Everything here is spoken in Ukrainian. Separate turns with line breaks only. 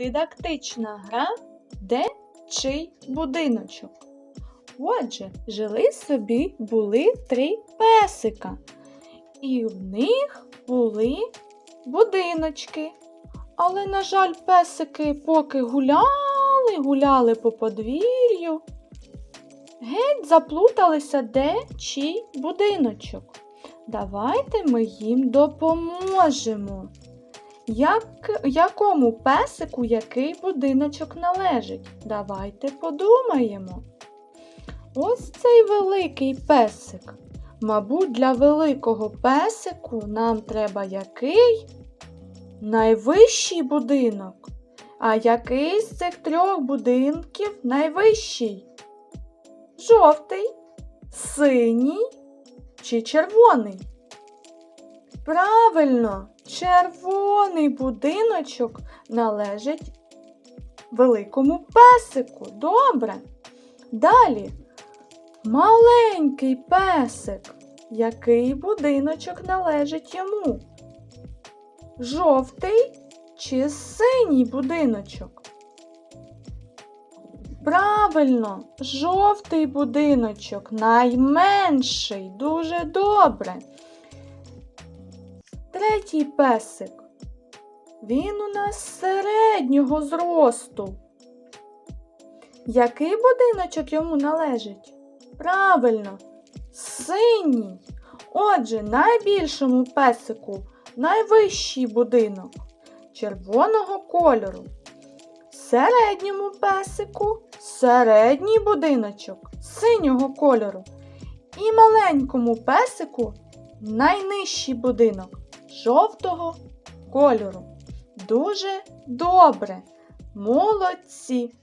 Дидактична гра Де чий будиночок. Отже, жили собі були три песика, і в них були будиночки. Але, на жаль, песики поки гуляли, гуляли по подвір'ю, геть заплуталися, де чий будиночок. Давайте ми їм допоможемо. Як, якому песику який будиночок належить? Давайте подумаємо. Ось цей великий песик. Мабуть, для великого песику нам треба який? Найвищий будинок. А який з цих трьох будинків найвищий? Жовтий, синій чи червоний? Правильно, червоний будиночок належить великому песику. Добре. Далі маленький песик. Який будиночок належить йому? Жовтий чи синій будиночок? Правильно, жовтий будиночок найменший, дуже добре. Третій песик. Він у нас середнього зросту. Який будиночок йому належить? Правильно, синій. Отже, найбільшому песику найвищий будинок червоного кольору. Середньому песику середній будиночок синього кольору. І маленькому песику найнижчий будинок жовтого кольору. Дуже добре. Молодці!